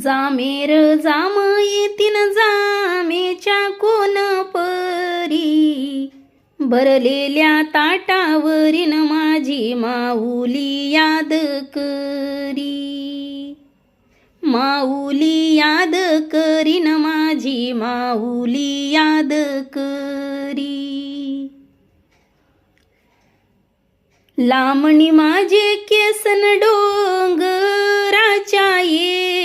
जामेर जाम येतीन जामेच्या कोण परी? भरलेल्या ताटावरीन माझी माऊली याद करी. माऊली याद करीन माझी माऊली याद करी. लामणी माझे केसन डोंगराच्या ये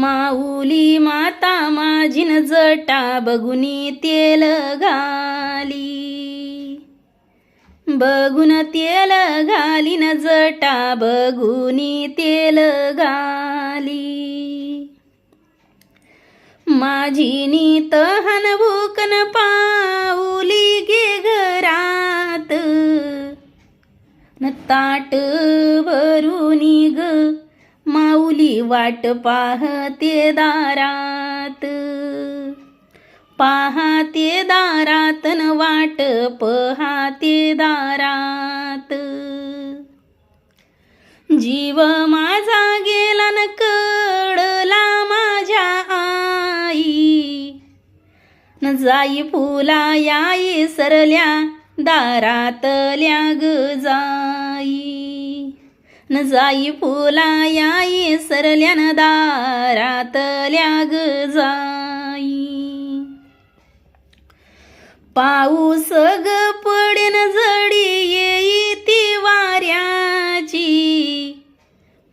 माऊली माता माझीन जटा बघुनी तेल घाली. बघून तेल घालीन जटा बघुनी तेल घाली. माझी नीत भूकन पाऊली गे घरात. ताट भरूनी ग माऊली वाट पाहते दारात. पाहते दारात न वाट पहाते दारात. जीव माझा गेला न कडला माझ्या आई. न जाई फुला याई सरल्या दारातल्या ग जाई. न जाई फुला याई सरल्यान न दारातल्या ग जाई. पाऊस ग पडेन जडी येई ती वाऱ्याची.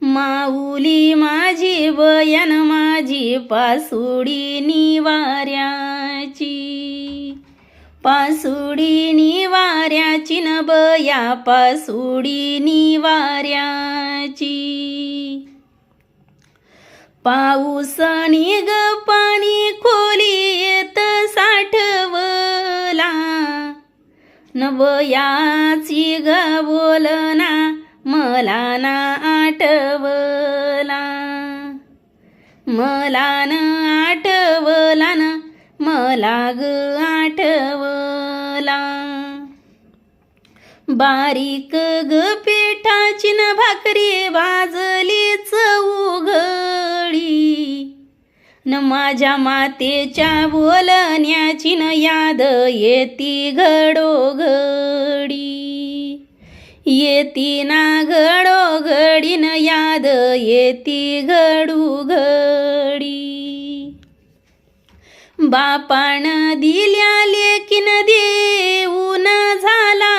माऊली माझी बयन माझी पासुडी निवाऱ्याची. पासुडी निवा न बया पासुडी निवाऱ्याची. पाऊस ग पाणी खोली येत साठवला नवयाची ग बोलना मला ना आठवला. मला न आठवला न मला ग आठवला. बारीक ग पिठाची न भाकरी भाजलीच चौघळी न माझ्या मातेच्या बोलण्याची न याद येती घडोघडी. येती ना घडोघडी न याद येती घडू घडी दिल्या लेकीन देऊन झाला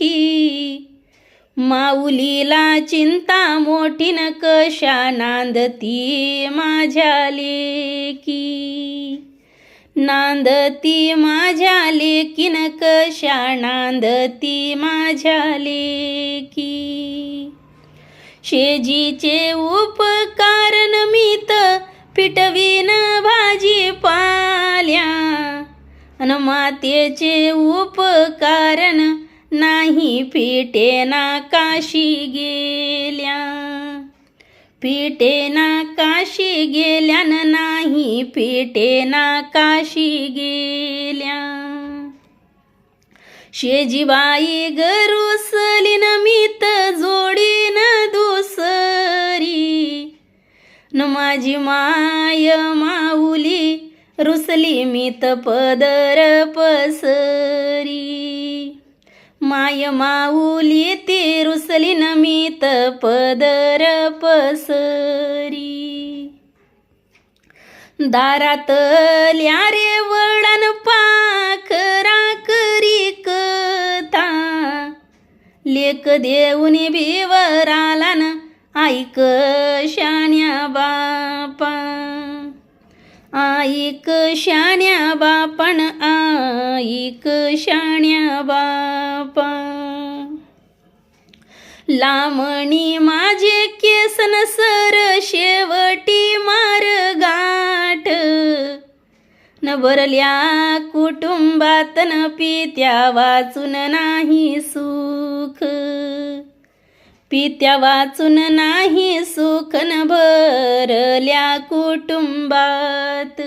सुखी माऊलीला चिंता मोठी न कशा नांदती माझ्या लेकी नांदती माझ्या लेकीन कशा नांदती माझ्या लेकी शेजीचे उपकार मीत पिटवीन भाजी पाल्या अन मातेचे उपकारण नाही पिटेना काशी गेल्या. पिटेना काशी गेल्या नाही पिटेना काशी गेल्या. शेजीबाई गरुसलीन मीत जोडीन दुसरी. न माझी माय माऊली रुसली मीत पदर पसरी. माय माऊली ती रुसली न पदर पसरी. दारातल्या रे वडन पाखरा करी कथा. लेक देऊन विवर आला ना ऐक शान्या बा. आईक शाण्या बापण आईक शाण्या बापा लामणी माझे केसन सर शेवटी मार गाठ. न भरल्या कुटुंबात न पित्या वाचून नाही सुख. पित्या वाचून नाही सुखन भरल्या कुटुंबात.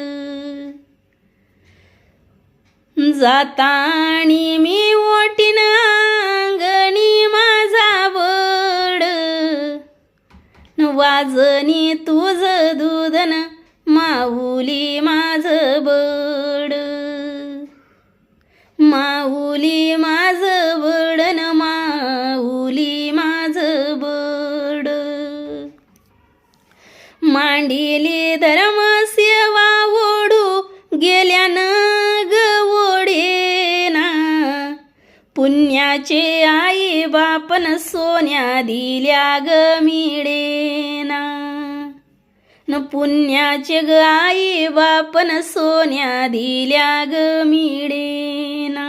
जाताणी मी ओटीन अंगणी माझा वड. वाजनी तुझ दूधन माऊली मा मांडिली धर्म सेवा ओढू गेल्यान गवडेना पुण्याचे आई बापन सोन्या दिल्या ग मिळेना. न पुण्याचे ग आई बापन सोन्या दिल्या ग मिळेना.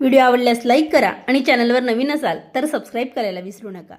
व्हिडिओ आवडल्यास लाईक करा आणि चॅनलवर नवीन असाल तर सबस्क्राईब करायला विसरू नका.